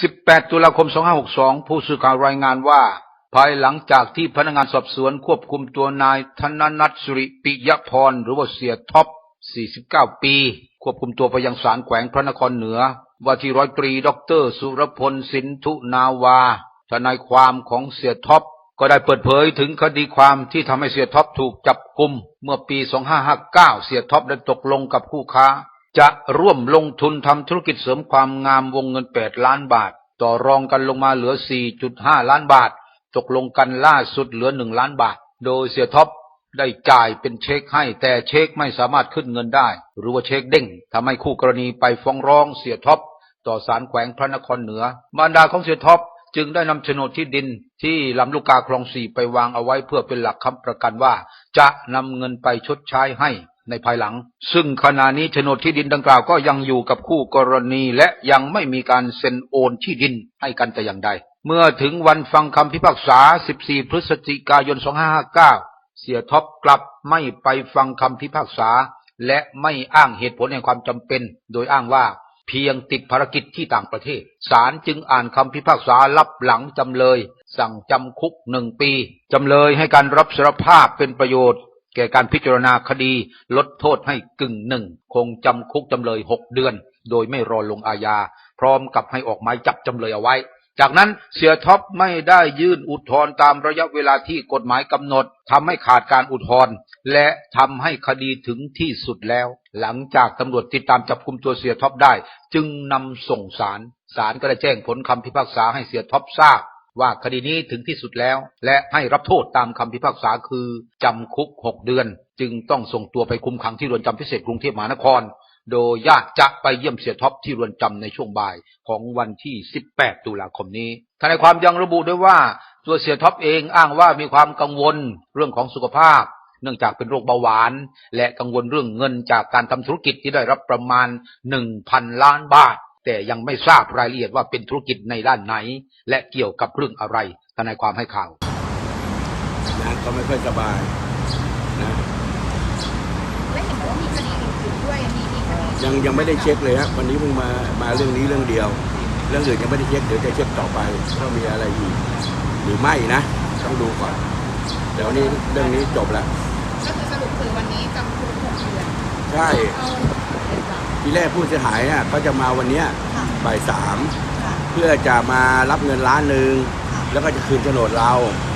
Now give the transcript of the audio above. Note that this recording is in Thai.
18 ตุลาคม 2562 ผู้สื่อข่าวรายงานว่า ภายหลังจากที่พนักงานสอบสวนควบคุมตัวนายธนนัทสุริปิยพร หรือว่าเสียท็อป 49 ปี ควบคุมตัวไปยังศาลแขวงพระนครเหนือ ว่าที่ร้อยตรีด็อกเตอร์สุรพลสินทุนาวา ทนายความของเสียท็อป ก็ได้เปิดเผยถึงคดีความที่ทำให้เสียท็อปถูกจับกุม เมื่อปี 2559 เสียท็อปได้ตกลงกับคู่ค้า จะร่วมลงทุนทำธุรกิจเสริมความงามวงเงิน 8 ล้านบาท ต่อรองกันลงมาเหลือ 4.5 ล้านบาท ตกลงกันล่าสุดเหลือ 1 ล้านบาท โดยเสียท็อปได้จ่ายเป็นเช็คให้ แต่เช็คไม่สามารถขึ้นเงินได้ หรือว่าเช็คเด้งทำให้คู่กรณีไปฟ้องร้องเสียท็อปต่อศาลแขวงพระนครเหนือมารดาของเสียท็อปจึงได้นำโฉนดที่ดินที่ลำลูกกาคลองสี่ไปวางเอาไว้เพื่อเป็นหลักค้ำประกันว่า จะนำเงินไปชดใช้ให้ ในภายหลัง ซึ่งขณะนี้โฉนดที่ดินดังกล่าวก็ยังอยู่กับคู่กรณีและยังไม่มีการเซ็นโอนที่ดินให้กันแต่อย่างใด เมื่อถึงวันฟังคำพิพากษา 14 พฤศจิกายน 2559 เสียท็อปกลับไม่ไปฟังคำพิพากษา และไม่อ้างเหตุผลแห่งความจำเป็น โดยอ้างว่าเพียงติดภารกิจที่ต่างประเทศ ศาลจึงอ่านคำพิพากษารับหลังจำเลย สั่งจำคุกหนึ่งปี จำเลยให้การรับสารภาพเป็นประโยชน์ แก่การพิจารณาคดีลดโทษให้กึ่งหนึ่ง คงจำคุกจำเลยหกเดือน โดยไม่รอลงอาญา พร้อมกับให้ออกหมายจับจำเลยเอาไว้ จากนั้นเสียท็อปไม่ได้ยื่นอุทธรณ์ตามระยะเวลาที่กฎหมายกำหนดทำให้ขาดการอุทธรณ์และทำให้คดีถึงที่สุดแล้ว หลังจากตำรวจติดตามจับกุมตัวเสียท็อปได้ จึงนำส่งศาลศาลก็ได้แจ้งผลคำพิพากษาให้เสียท็อปทราบ ว่าคดีนี้ถึงที่สุดแล้ว และให้รับโทษตามคำพิพากษาคือจำคุก6เดือน จึงต้องส่งตัวไปคุมขังที่เรือนจำพิเศษกรุงเทพมหานคร โดยญาติจะไปเยี่ยมเสียท็อปที่เรือนจำในช่วงบ่ายของวันที่ 18 ตุลาคมนี้ทนายความยังระบุด้วยว่าตัวเสียท็อปเองอ้างว่ามีความกังวลเรื่องของสุขภาพเนื่องจากเป็นโรคเบาหวาน และกังวลเรื่องเงินจากการทำธุรกิจที่ได้รับประมาณ 1,000 ล้านบาท แต่ยังไม่ทราบรายละเอียดว่าเป็นธุรกิจในด้านไหน และเกี่ยวกับเรื่องอะไรทนายความให้ข่าวนะก็ไม่ค่อยสบายนะและเห็นบอกว่ามีคดีอื่นๆด้วยมีมีคดียังยังไม่ได้เช็คเลยฮะวันนี้เพิ่งมามาเรื่องนี้เรื่องเดียว เรื่องอื่นยังไม่ได้เช็คเดี๋ยวจะเช็คต่อไปว่ามีอะไรอีกหรือไม่นะ ต้องดูก่อนเดี๋ยวนี้เรื่องนี้จบแล้วก็คือสรุปคือวันนี้จำคุกหกเดือนใช่ ทีแรกผู้เสียหายอะเขาจะมาวันเนี้ยค่ะบ่ายสามค่ะเพื่อจะมารับเงินล้านหนึ่งแล้วก็จะคืนโฉนดเราค